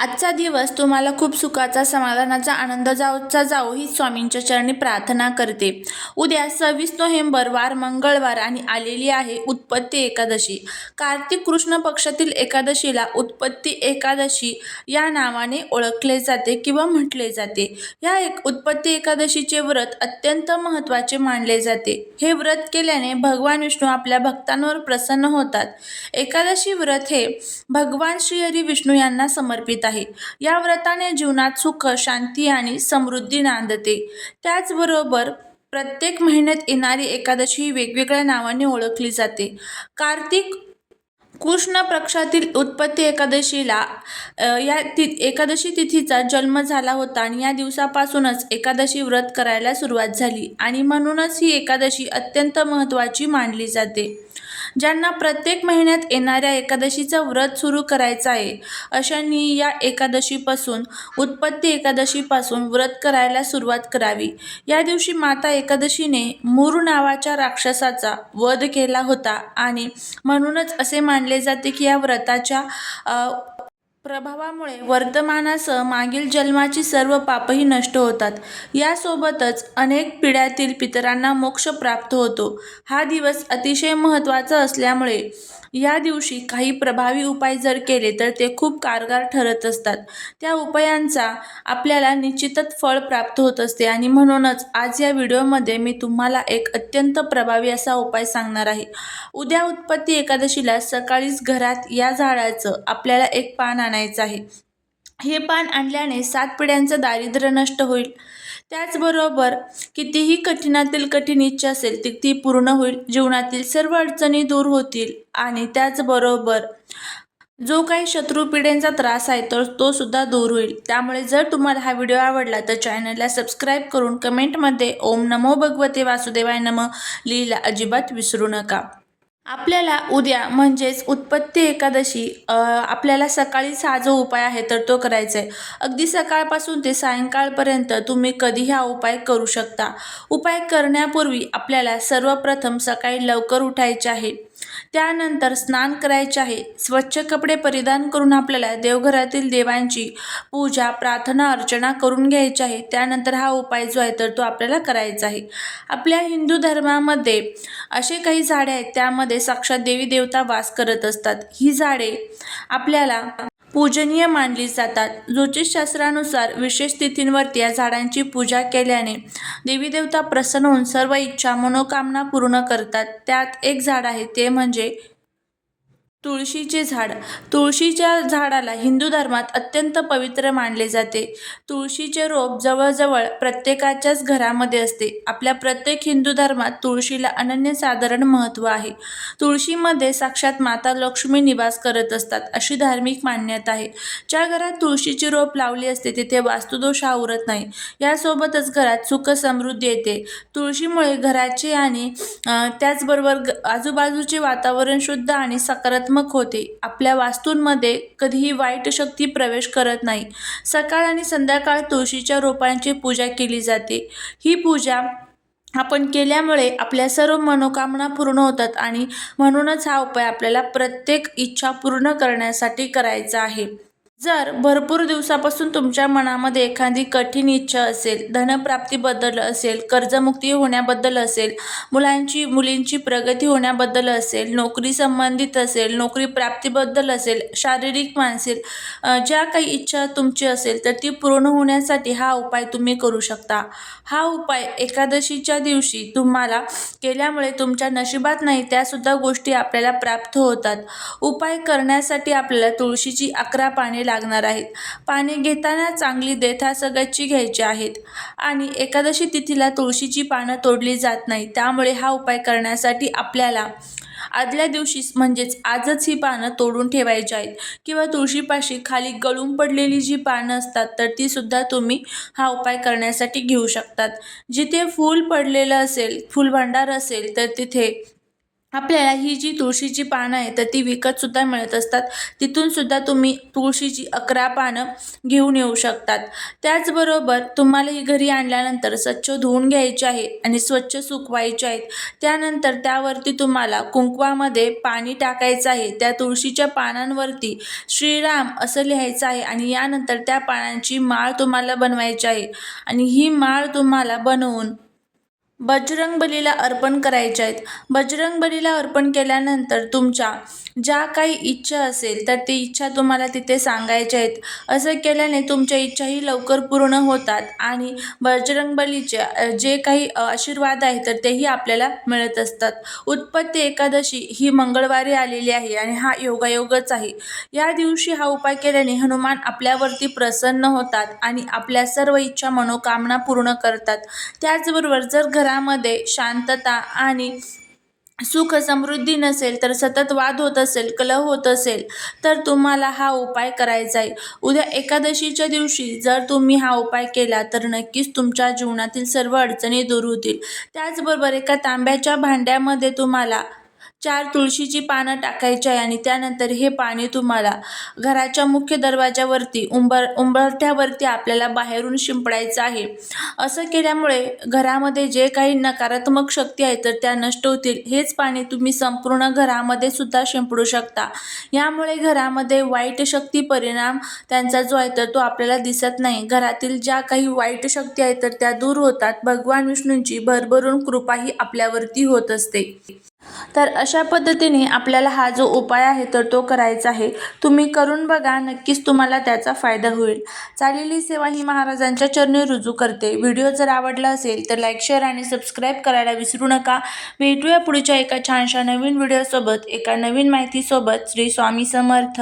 आजचा दिवस तुम्हाला खूप सुखाचा समाधानाचा आनंद जाऊचा जाओ ही स्वामींच्या चरणी प्रार्थना करते. उद्या सव्वीस नोव्हेंबर वार मंगळवार आणि आलेली आहे उत्पत्ती एकादशी. कार्तिक कृष्ण पक्षातील एकादशीला उत्पत्ती एकादशी या नावाने ओळखले जाते किंवा म्हटले जाते. या एक उत्पत्ती एकादशीचे व्रत अत्यंत महत्त्वाचे मानले जाते. हे व्रत केल्याने भगवान विष्णू आपल्या भक्तांवर प्रसन्न होतात. एकादशी व्रत हे भगवान श्रीहरी विष्णू यांना समर्पित आहे आहे. या व्रताने जीवनात सुख शांती आणि समृद्धी नांदते. त्याचबरोबर प्रत्येक महिन्यात येणारी एकादशी ही वेगवेगळ्या नावाने ओळखली जाते. कार्तिक कृष्ण पक्षातील उत्पत्ती एकादशीला या ति एकादशी तिथीचा जन्म झाला होता आणि या दिवसापासूनच एकादशी व्रत करायला सुरुवात झाली आणि म्हणूनच ही एकादशी अत्यंत महत्त्वाची मानली जाते. ज्यांना प्रत्येक महिन्यात येणाऱ्या एकादशीचं व्रत सुरू करायचं आहे अशांनी या एकादशीपासून उत्पत्ती एकादशीपासून व्रत करायला सुरुवात करावी. या दिवशी माता एकादशीने मूर नावाच्या राक्षसाचा वध केला होता आणि म्हणूनच असे मानले जाते की या व्रताच्या प्रभावामुळे वर्तमानासह मागील जन्माची सर्व पापही नष्ट होतात. यासोबतच अनेक पिढ्यातील पितरांना मोक्ष प्राप्त होतो. हा दिवस अतिशय महत्त्वाचा असल्यामुळे या दिवशी काही प्रभावी उपाय जर केले तर ते खूप कारगर ठरत असतात. त्या उपायांचा आपल्याला निश्चितच फळ प्राप्त होत असते आणि म्हणूनच आज या व्हिडिओमध्ये मी तुम्हाला एक अत्यंत प्रभावी असा उपाय सांगणार आहे. उद्या उत्पत्ती एकादशीला सकाळीच घरात या झाडाचं आपल्याला एक पान आणायचं आहे. हे पान आणल्याने सात पिढ्यांचं दारिद्र्य नष्ट होईल. त्याचबरोबर कितीही कठीणातील कठीण इच्छा असेल ती ती पूर्ण होईल जीवनातील सर्व अडचणी दूर होतील. आणि त्याचबरोबर जो काही शत्रू पिढ्यांचा त्रास आहे तर तो सुद्धा दूर होईल. त्यामुळे जर तुम्हाला हा व्हिडिओ आवडला तर चॅनलला सबस्क्राईब करून कमेंटमध्ये ओम नमो भगवते वासुदेवाय नम लिहिला अजिबात विसरू नका. आपल्याला उद्या म्हणजेच उत्पत्ती एकादशी आपल्याला सकाळी हा जो उपाय आहे तर तो करायचा आहे अगदी सकाळपासून ते सायंकाळपर्यंत तुम्ही कधी हा उपाय करू शकता. उपाय करण्यापूर्वी आपल्याला सर्वप्रथम सकाळी लवकर उठायचे आहे. त्यानंतर स्नान करायचे आहे. स्वच्छ कपडे परिधान करून आपल्याला देवघरातील देवांची पूजा प्रार्थना अर्चना करून घ्यायची आहे. त्यानंतर हा उपाय जो आहे तर तो आपल्याला करायचा आहे. आपल्या हिंदू धर्मामध्ये असे काही झाडे आहेत त्यामध्ये साक्षात देवी देवता वास करत असतात. ही झाडे आपल्याला पूजनीय मानली जातात. ज्योतिषशास्त्रानुसार विशेष तिथींवरती या झाडांची पूजा केल्याने देवी देवता प्रसन्न होऊन सर्व इच्छा मनोकामना पूर्ण करतात. त्यात एक झाड आहे ते म्हणजे तुळशीचे झाड. तुळशीच्या झाडाला हिंदू धर्मात अत्यंत पवित्र मानले जाते. तुळशीचे रोप जवळजवळ प्रत्येकाच्याच घरामध्ये असते. आपल्या प्रत्येक हिंदू धर्मात तुळशीला अनन्यसाधारण महत्त्व आहे. तुळशीमध्ये साक्षात माता लक्ष्मी निवास करत असतात अशी धार्मिक मान्यता आहे. ज्या घरात तुळशीची रोप लावली असते तिथे वास्तुदोष हा उरत नाही. यासोबतच घरात सुख समृद्धी येते. तुळशीमुळे घराचे आणि त्याचबरोबर ग आजूबाजूचे वातावरण शुद्ध आणि सकारात्मक होते. आपल्या वास्तूंमध्ये कधीही वाईट शक्ती प्रवेश करत नाही. सकाळ आणि संध्याकाळ तुळशीच्या रोपांची पूजा केली जाते. ही पूजा आपण केल्यामुळे आपल्या सर्व मनोकामना पूर्ण होतात आणि म्हणूनच हा उपाय आपल्याला प्रत्येक इच्छा पूर्ण करण्यासाठी करायचा आहे. जर भरपूर दिवसापासून तुमच्या मनामध्ये एखादी कठीण इच्छा असेल धनप्राप्तीबद्दल असेल कर्जमुक्ती होण्याबद्दल असेल मुलांची मुलींची प्रगती होण्याबद्दल असेल नोकरी संबंधित असेल नोकरी प्राप्तीबद्दल असेल शारीरिक मानसिक ज्या काही इच्छा तुमची असेल तर ती पूर्ण होण्यासाठी हा उपाय तुम्ही करू शकता. हा उपाय एकादशीच्या दिवशी तुम्हाला केल्यामुळे तुमच्या नशिबात नाही त्यासुद्धा गोष्टी आपल्याला प्राप्त होतात. उपाय करण्यासाठी आपल्याला तुळशीची अकरा पाने लागणार आहेत. पाने घेताना चांगली देठासगतची घ्यायची आहेत. आणि एकादशी तिथीला तुळशीची पानं तोडली जात नाही. त्यामुळे हा उपाय करण्यासाठी आपल्याला आदल्या दिवशीच म्हणजेच आजच ही पानं तोडून ठेवायची आहेत. किंवा तुळशीपाशी खाली गळून पडलेली जी पानं असतात तर ती सुद्धा तुम्ही हा उपाय करण्यासाठी घेऊ शकतात. जिथे फूल पडलेलं असेल फुलभांडार असेल तर तिथे आपल्याला ही जी तुळशीची पानं आहेत तर ती विकतसुद्धा मिळत असतात. तिथूनसुद्धा तुम्ही तुळशीची अकरा पानं घेऊन येऊ शकतात. त्याचबरोबर तुम्हाला ही घरी आणल्यानंतर स्वच्छ धुवून घ्यायची आहे आणि स्वच्छ सुकवायचे आहेत. त्यानंतर त्यावरती तुम्हाला कुंकवामध्ये पाणी टाकायचं आहे. त्या तुळशीच्या पानांवरती श्रीराम असं लिहायचं आहे आणि यानंतर त्या पानांची माळ तुम्हाला बनवायची आहे. आणि ही माळ तुम्हाला बनवून बजरंगबलीला अर्पण करायच्या आहेत. बजरंगबलीला अर्पण केल्यानंतर तुमच्या ज्या काही इच्छा असेल तर ती इच्छा तुम्हाला तिथे सांगायच्या आहेत. असं केल्याने तुमच्या इच्छाही लवकर पूर्ण होतात आणि बजरंगबलीचे बलीचे जे काही आशीर्वाद आहे तर तेही आपल्याला मिळत असतात. उत्पत्ती एकादशी ही मंगळवारी आलेली आहे आणि हा योगायोगच आहे. या दिवशी हा उपाय केल्याने हनुमान आपल्यावरती प्रसन्न होतात आणि आपल्या सर्व इच्छा मनोकामना पूर्ण करतात. त्याचबरोबर जर घरामध्ये शांतता आणि सुख समृद्धी नसेल तर सतत वाद होत असेल कलह होत असेल तर तुम्हाला हा उपाय करायचा आहे. उद्या एकादशीच्या दिवशी जर तुम्ही हा उपाय केला तर नक्कीच तुमच्या जीवनातील सर्व अडचणी दूर होतील. त्याचबरोबर एका तांब्याच्या भांड्यामध्ये तुम्हाला चार तुळशीची पानं टाकायची आहे आणि त्यानंतर हे पाणी तुम्हाला घराच्या मुख्य दरवाजावरती उंबर उंबरठ्यावरती आपल्याला बाहेरून शिंपडायचं आहे. असं केल्यामुळे घरामध्ये जे काही नकारात्मक शक्ती आहेत तर त्या नष्ट होतील. हेच पाणी तुम्ही संपूर्ण घरामध्ये सुद्धा शिंपडू शकता. यामुळे घरामध्ये वाईट शक्ती परिणाम त्यांचा जो आहे तर तो आपल्याला दिसत नाही. घरातील ज्या काही वाईट शक्ती आहेत तर त्या दूर होतात. भगवान विष्णूंची भरभरून कृपाही आपल्यावरती होत असते. तर अशा पद्धतीने आपल्याला हा जो उपाय आहे तर तो करायचा आहे. तुम्ही करून बघा नक्कीच तुम्हाला त्याचा फायदा होईल. चालेली सेवा ही महाराजांच्या चरणी रुजू करते. व्हिडिओ जर आवडला असेल तर लाईक शेअर आणि सबस्क्राईब करायला विसरू नका. भेटूया पुढच्या एका छानशा नवीन व्हिडिओसोबत एका नवीन माहितीसोबत. श्री स्वामी समर्थ.